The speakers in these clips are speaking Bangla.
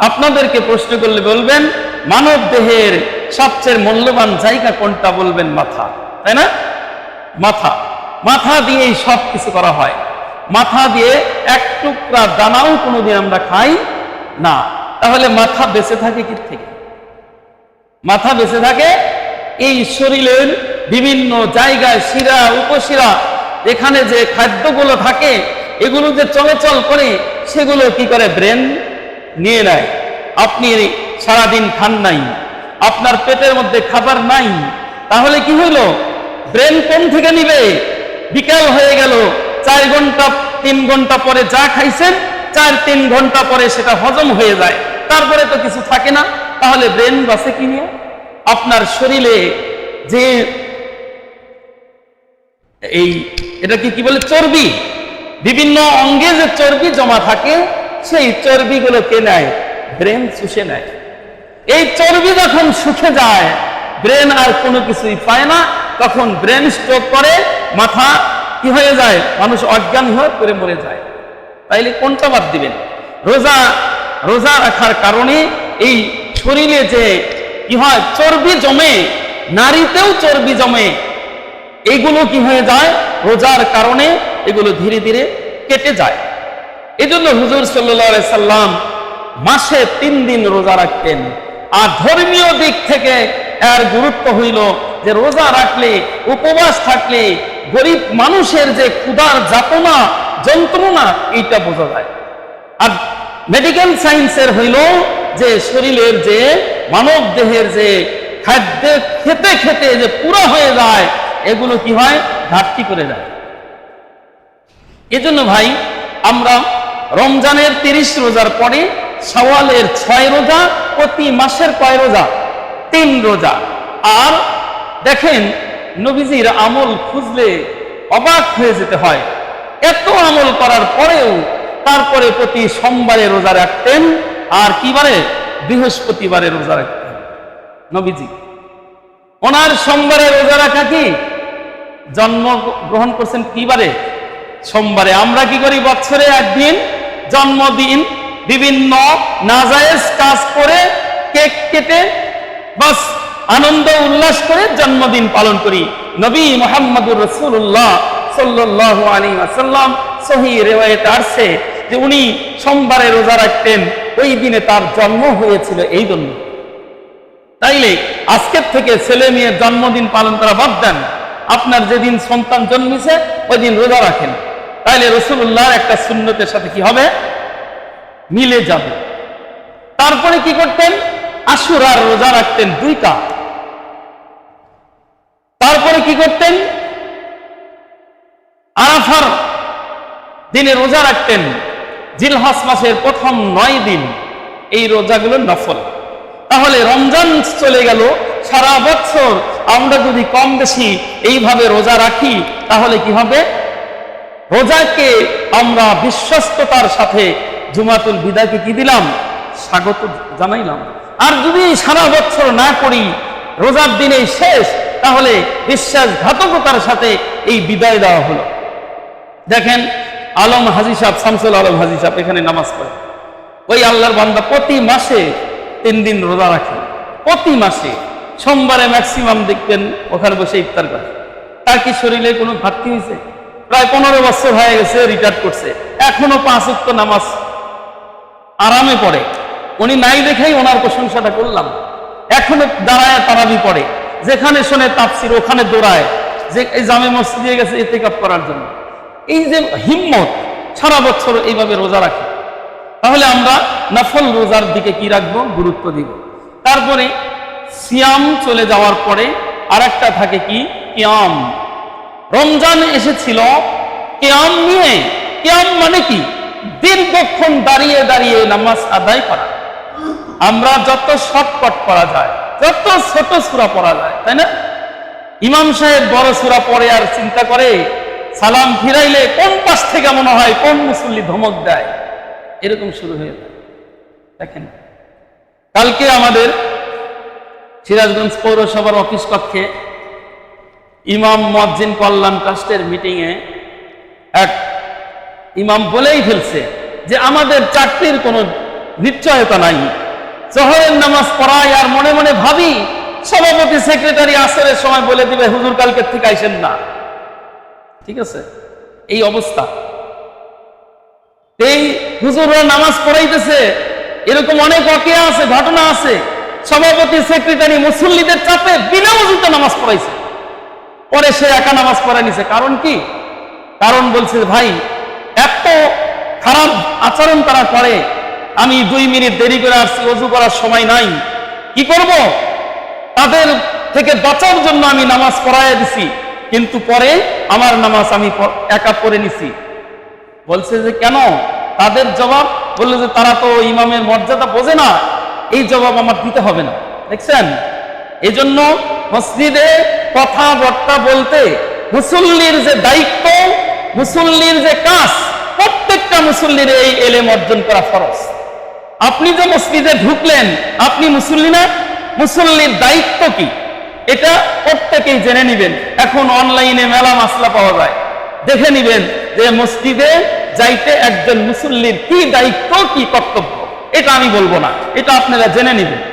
আপনাদেরকে প্রশ্ন করলে বলবেন, মানব দেহের সবচেয়ে মূল্যবান জায়গা কোনটা বলবেন, মাথা। তাই না? মাথা। মাথা দিয়েই সব কিছু করা হয়। মাথা দিয়ে এক টুকরা দানাও কোনোদিন আমরা খাই না। তাহলে মাথা বেঁচে থাকে কি থেকে? মাথা বেঁচে থাকে এই শরীরের বিভিন্ন জায়গায়, শিরা, উপশিরা এখানে যে খাদ্যগুলো থাকে, এগুলো যে চলাচল করে, সেগুলো কি করে? ব্রেন নিয়ে নেয়। আপনি সারাদিন খান নাই, আপনার পেটের মধ্যে খাবার নাই, তাহলে কি হইল? ব্রেন কোন থেকে নিবে? বিকাল হয়ে গেল, চার ঘণ্টা, তিন ঘণ্টা পরে যা খাইছেন, চার, তিন ঘণ্টা পরে সেটা হজম হয়ে যায়। তারপরে তো কিছু থাকে না, তাহলে ব্রেন বাসে কি নিয়ে? আপনার শরীরে যে এই, এটা কি বলে, চর্বি? বিভিন্ন অঙ্গে যে চর্বি জমা থাকে সেই চর্বিগুলো কে নেয়? ব্রেন চুষে নেয়। এই চর্বি যখন শুকে যায়, ব্রেন আর কোনো কিছুই পায় না। তখন ব্রেন স্ট্রোক করে, মাথা কি হয়ে যায়? মানুষ অজ্ঞান হয়ে পড়ে মরে যায়। তাইলে কোনটা বাদ দিবেন? রোজা রোজা রাখার কারণে এই শরীরে যে কি হয়, চর্বি জমে, নারীতেও চর্বি জমে, এইগুলো কি হয়ে যায়? রোজার কারণে এগুলো ধীরে ধীরে কেটে যায়। এই জন্য হুজুর সাল্লাহ সাল্লাম মাসে তিন দিন রোজা রাখতেন। আর ধর্মীয় দিক থেকে এর গুরুত্ব হইল যে রোজা রাখলে, উপবাস থাকলে গরিব মানুষের যে ক্ষুধার যাতনা, যন্ত্রণা, এইটা বোঝা যায়। আর মেডিকেল সায়েন্সের হইল যে শরীরের যে, মানব দেহের যে খাদ্য খেতে খেতে যে পুরো হয়ে যায়, এগুলো কি হয়? ঘাটতি করে যায় এজন্য ভাই, আমরা রমজানের তিরিশ রোজার পরে সওয়ালের ছয় রোজা প্রতি মাসের কয় রোজা? তিন রোজা। আর দেখেন, নবীজির আমল খুঁজলে অবাক হয়ে যেতে হয়। এত আমল করার পরেও তারপরে প্রতি সোমবারে রোজা রাখতেন, আর কিবারে বৃহস্পতিবারে রোজা রাখতেন। নবীজি, ওনার সোমবারে রোজা রাখা কি? জন্ম গ্রহণ করছেন কিবারে সোমবারে। আমরা কি করি বছরে একদিন? জন্মদিন, বিভিন্ন নাজায়েজ কাজ করে কেক কেটে বাস আনন্দ উল্লাস করে জন্মদিন পালন করি। নবী মোহাম্মদুর রসুল্লাহ সাল্লাহ আলী আসাল্লাম সহি রেওয়ায়ত আসছে যে উনি সোমবারে রোজা রাখতেন, ওই দিনে তার জন্ম হয়েছিল এই জন্য। তাইলে আজকের থেকে ছেলে মেয়ের জন্মদিন পালন করা বাদ দেন। আপনার যেদিন সন্তান জন্মিছে, ওই দিন রোজা রাখেন। তাইলে রসুল্লাহর একটা সুন্নতের সাথে কি হবে? মিলে যাবে। তারপরে কি করতেন? আশুর আর রোজা রাখতেন দুইটা। তারপরে কি করতেন? আরাফার দিনে রোজা রাখতেন। জিলহাস মাসের প্রথম নয় দিন এই রোজাগুলো নফল। তাহলে রমজান চলে গেল, সারা বছর আমরা যদি কম বেশি এইভাবে রোজা রাখি, তাহলে কি হবে? রোজাকে আমরা বিশ্বস্ততার সাথে জুমাতুল বিদাকে কি দিলাম? স্বাগত জানাইলাম। আর যদি সারা বছর না করি, রোজার দিনেই শেষ, তাহলে বিশ্বাসঘাতকতার সাথে এই বিদায় দেওয়া হলো। দেখেন, আলম হাজি সাহেব, শামসুল আলম হাজি সাহেব এখানে নামাজ পড়ে ওই আল্লাহর বান্দা প্রতি মাসে তিন দিন রোজা রাখে প্রতি মাসে। সোমবারে ম্যাক্সিমাম দেখবেন, ওখানে বসে ইফতার করে। তার কি শরীরে কোনো ঘাটতি হয়েছে? প্রায় পনেরো বছর হয়ে গেছে রিটায়ার করছে। এখনও পাঁচ উক্ত নামাজ আরামে পড়ে। উনি নাই দেখেই ওনার প্রশংসাটা করলাম। এখনও দাঁড়ায় তারাবি পড়ে। যেখানে শোনে তাপসির ওখানে দৌড়ায়। যে এই জামে মসজিদে গেছে ইতেকাপ করার জন্য। এই যে হিম্মত, সারা বছর এইভাবে রোজা রাখে। তাহলে আমরা নফল রোজার দিকে কি রাখব? গুরুত্ব দিব। তারপরে সিয়াম চলে যাওয়ার পরে আর একটা থাকে কি? কিয়াম। রমজান এসেছিল। কিয়াম নিয়ে, কেয়াম মানে কি? দীর্ঘক্ষণ দাঁড়িয়ে দাঁড়িয়ে নামাজ আদায় করা। আমরা যত শর্টকট করা যায়, যত ছোট সুরা পড়া যায়, তাই না? ইমাম সাহেব বড় সুরা পড়ে আর চিন্তা করে, সালাম ফিরাইলে কোন পাশ থেকে মনে হয় কোন মুসল্লি ধমক দেয়? এরকম শুরু হয়ে যায়। দেখেন, কালকে আমাদের সিরাজগঞ্জ পৌরসভার অফিস কক্ষে ইমাম মজ্জিন কল্যাণ ট্রাস্টের মিটিংয়ে এক ইমাম বলেই ফেলছে যে আমাদের চাকরির কোনো নিশ্চয়তা নাই। জহরের নামাজ পড়াই আর মনে মনে ভাবি, সভাপতি, সেক্রেটারি আসরের সময় বলে দিবে, হুজুর, কালকে থেকে আইসেন না। ঠিক আছে? এই অবস্থা। এই হুজুররা নামাজ পড়াইতেছে, এরকম অনেক অকিয়া আছে, ঘটনা আছে। সভাপতি, সেক্রেটারি, মুসল্লিদের চাপে বিনা নামাজ পড়াইছে। পরে সে একা নামাজ পড়াই নিছে। কারণ কি? কারণ বলছে, ভাই, এত খারাপ আচরণ তারা করে আমি দুই মিনিট দেরি করে আসছি, অজু করার সময় নাই। কি করব? তাদের থেকে বাঁচার জন্য আমি নামাজ পড়াইয়া দিছি, কিন্তু পরে আমার নামাজ আমি একা পড়ে নিছি। বলছে যে, কেন? তাদের জবাব বলল যে, তারা তো ইমামের মর্যাদা বোঝে না। এই জবাব আমার দিতে হবে না। দেখছেন? এই জন্য মসজিদে কথাবার্তা বলতে মুসল্লির যে দায়িত্ব, মুসল্লির যে কাজ, প্রত্যেকটা মুসল্লির এই এলেম অর্জন করা ফরজ। আপনি যে মসজিদে ঢুকলেন, আপনি মুসল্লি না? মুসল্লির দায়িত্ব কি? এটা প্রত্যেকেই জেনে নিবেন। এখন অনলাইনে মেলা মাসলা পাওয়া যায়। দেখে নিবেন যে মসজিদে যাইতে একজন মুসল্লির কি দায়িত্ব, কি কর্তব্য। এটা আমি বলব না। এটা আপনারা জেনে নিবেন।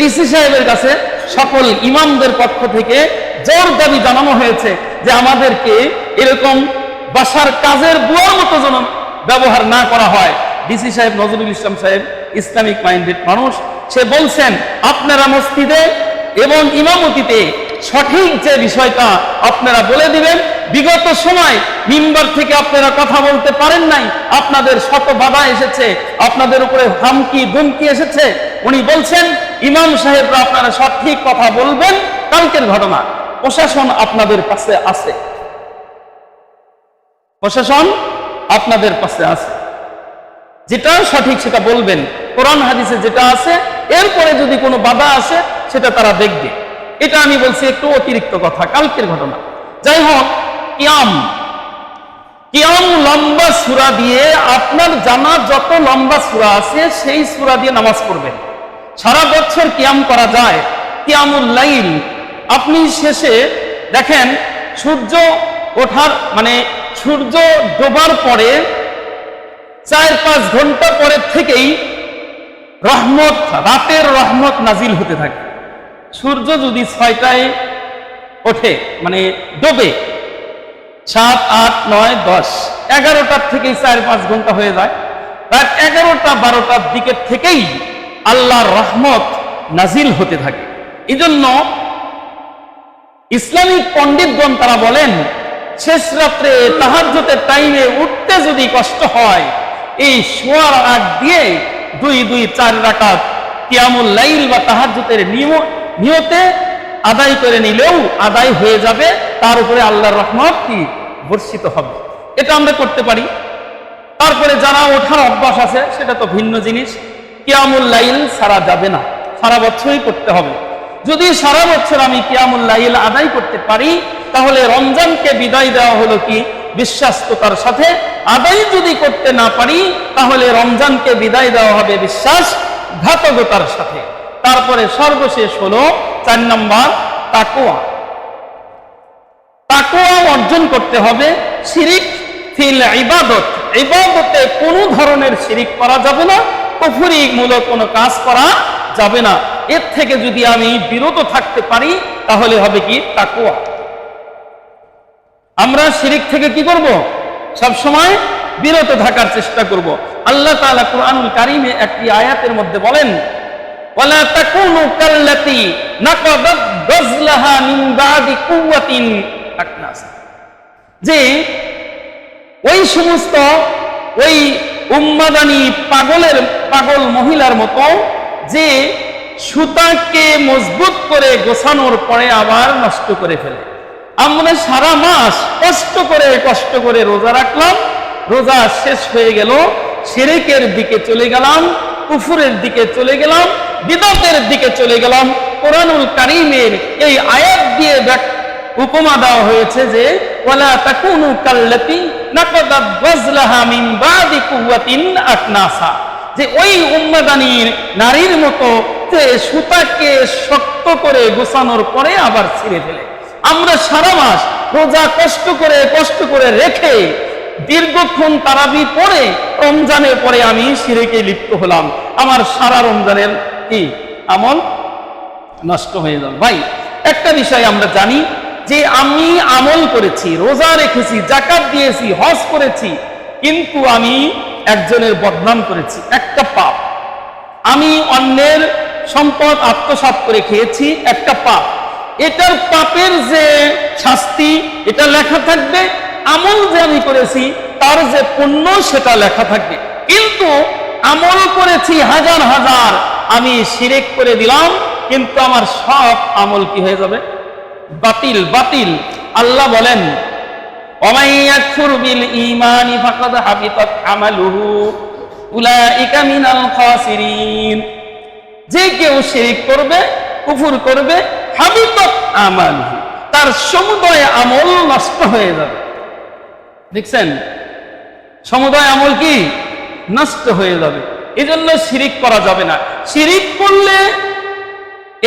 ডিসি সাহেবের কাছে সকল ইমামদের পক্ষ থেকে জোর দাবি জানানো হয়েছে যে আমাদেরকে এরকম বাসার কাজের বুয়ার মতো যেন ব্যবহার না করা হয়। ডিসি সাহেব, নজরুল ইসলাম সাহেব, ইসলামিক মাইন্ডেড মানুষ, সে বলছেন, আপনারা মসজিদে এবং ইমামতিতে সঠিক যে বিষয়টা আপনারা বলে দিবেন, বিগত সময় মিম্বার থেকে আপনারা কথা বলতে পারেন নাই। আপনাদের শত বাধা এসেছে, আপনাদের উপরে হামকি দুমকি এসেছে উনি বলছেন, ইমাম সাহেবরা আপনারা সঠিক কথা বলবেন, কালকের ঘটনা। প্রশাসন আপনাদের পাশে আছে। প্রশাসন আপনাদের পাশে আছে। যেটা সঠিক সেটা বলবেন। কোরআন হাদিসে যেটা আছে, এরপরে যদি কোনো বাধা আসে, সেটা তারা দেখবে। এটা আমি বলছি একটু অতিরিক্ত কথা, কালকের ঘটনা। যাই হোক, কিয়াম। কিয়াম লম্বা সুরা দিয়ে আপনার জানা যত লম্বা সুরা আছে, সেই সুরা দিয়ে নামাজ পড়বেন। সারা বছর কিয়াম করা যায়, কিয়ামুল লাইল। আপনি শেষে দেখেন, সূর্য ওঠার মানে সূর্য ডোবার পরে চার পাঁচ ঘণ্টা পরের থেকেই রহমত, রাতের রহমত নাজিল হতে থাকে। সূর্য যদি ছয়টায় ওঠে মানে ডোবে, সাত, আট, নয়, দশ, এগারোটার থেকেই চার পাঁচ ঘণ্টা হয়ে যায়। রাত এগারোটা, বারোটার দিকের থেকেই আল্লাহর রহমত নাজিল হতে থাকে। এজন্য জন্য ইসলামিক পণ্ডিতগণ তারা বলেন, শেষ রাত্রে তাহাজ্জুদের টাইমে উঠতে যদি কষ্ট হয়, এই শোয়ার আগ দিয়ে দুই দুই, চার রাকাত কিয়ামুল লাইল বা নিয়ম, নিয়তে আদায় করে নিলেও আদায় হয়ে যাবে, তার উপরে আল্লাহর রহমত কি? বর্ষিত হবে। এটা আমরা করতে পারি। তারপরে যারা ওঠার অভ্যাস আছে, সেটা তো ভিন্ন জিনিস। কিয়ামুল লাইল সারা যাবে না, সারা বছরই করতে হবে। যদি সারা বছর আমি আদায় করতে পারি, তাহলে রমজানকে বিদায় দেওয়া হলো কি? সাথে। আদায় যদি করতে না পারি, তাহলে রমজানকে বিদায় দেওয়া হবে বিশ্বাস ঘাতকতার সাথে। তারপরে সর্বশেষ হলো চার নম্বর তাকোয়া তাকোয়া অর্জন করতে হবে। শিরিক ফিল ইবাদত। ইবাদতে কোনো ধরনের শিরিক করা যাবে না। কুফরি মূলক কোনো কাজ করা যাবে না। এর থেকে যদি আমি বিরত থাকতে পারি, তাহলে হবে কি? তাকোয়া আমরা শিরিক থেকে কি করব? সব সময় বিরত থাকার চেষ্টা করব। আল্লাহ তাআলা কুরআনুল কারীমে একটি আয়াতের মধ্যে বলেন, ওয়ালা তাকুনু কাল্লাতি নাকাদাত গাজলাহা মিন বাদি কুওয়াতিন আকনাস। যে ওই সমস্ত, ওই উম্মাদানি পাগলের, পাগল মহিলার মতো, যে সুতাকে মজবুত করে গোছানোর পরে আবার নষ্ট করে ফেলে। আমরা সারা মাস কষ্ট করে কষ্ট করে রোজা রাখলাম, রোজা শেষ হয়ে গেল শিরিকের দিকে চলে গেলাম, কুফুরের দিকে চলে গেলাম, বিদতের দিকে চলে গেলাম। কোরআনুল কারিমের এই আয়াত দিয়ে উপমা দেওয়া হয়েছে যে, ওয়ালা তাকুনু কাল্লাতি যে ওই উম্মাদানির নারীর মতো যে সুতাকে শক্ত করে গোছানোর পরে আবার ছিঁড়ে ফেলে। আমরা সারা মাস রোজা কষ্ট করে কষ্ট করে রেখে দীর্ঘক্ষণ তারাবি পড়ে রমজানের পরে আমি সিরেকে লিপ্ত হলাম। আমার সারা রমজানের কি আমল নষ্ট হয়ে যাবে। ভাই, একটা বিষয় আমরা জানি যে আমি আমল করেছি, রোজা রেখেছি জাকাত দিয়েছি, হজ করেছি, কিন্তু আমি একজনের বদনাম করেছি, একটা পাপ। আমি অন্যের সম্পদ আত্মসাৎ করে খেয়েছি, একটা পাপ। এটার পাপের যে শাস্তি, এটা লেখা থাকবে, আমল যে আমি করেছি, তার যে পুণ্য, সেটা লেখা থাকবে। কিন্তু আমল করেছি হাজার হাজার, আমি শিরেক করে দিলাম, কিন্তু আমার সব আমল কি হয়ে যাবে? বাতিল বাতিল। আল্লাহ বলেন যে কেউ শিরিক করবে, কুফুর করবে তার সমুদয় আমল নষ্ট হয়ে যাবে। দেখছেন? সমুদয় আমল কি? নষ্ট হয়ে যাবে। এজন্য শিরিক করা যাবে না। শিরিক করলে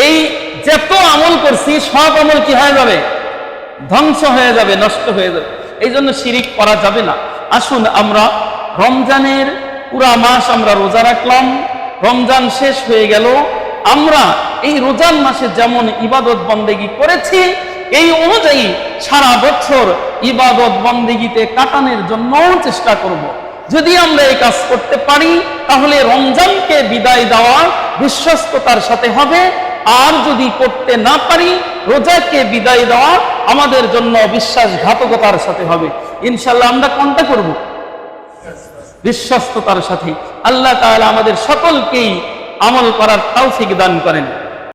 এই যত করছি সব আমল কি হয়ে যাবে? ধ্বংস হয়ে যাবে, নষ্ট হয়ে যাবে। এই জন্য শিরিক করা যাবে না। আসুন আমরা রমজানের পুরা মাস আমরা রোজা রাখলাম, রমজান শেষ হয়ে গেল। আমরা এই রোজান মাসে যেমন ইবাদত বন্দেগি করেছি, এই অনুযায়ী সারা বছর ইবাদত বন্দেগিতে কাটানোর জন্য চেষ্টা করব। যদি আমরা এই কাজ করতে পারি, তাহলে রমজানকে বিদায় দেওয়া বিশ্বস্ততার সাথে হবে। আর যদি করতে না পারি, রোজাকে বিদায় দেওয়া আমাদের জন্য বিশ্বাসঘাতকতার সাথে হবে। ইনশাল্লাহ আমরা কোনটা করব? বিশ্বস্ততার সাথে। আল্লাহ তাহলে আমাদের সকলকেই আমল করার তৌফিক দান করেন।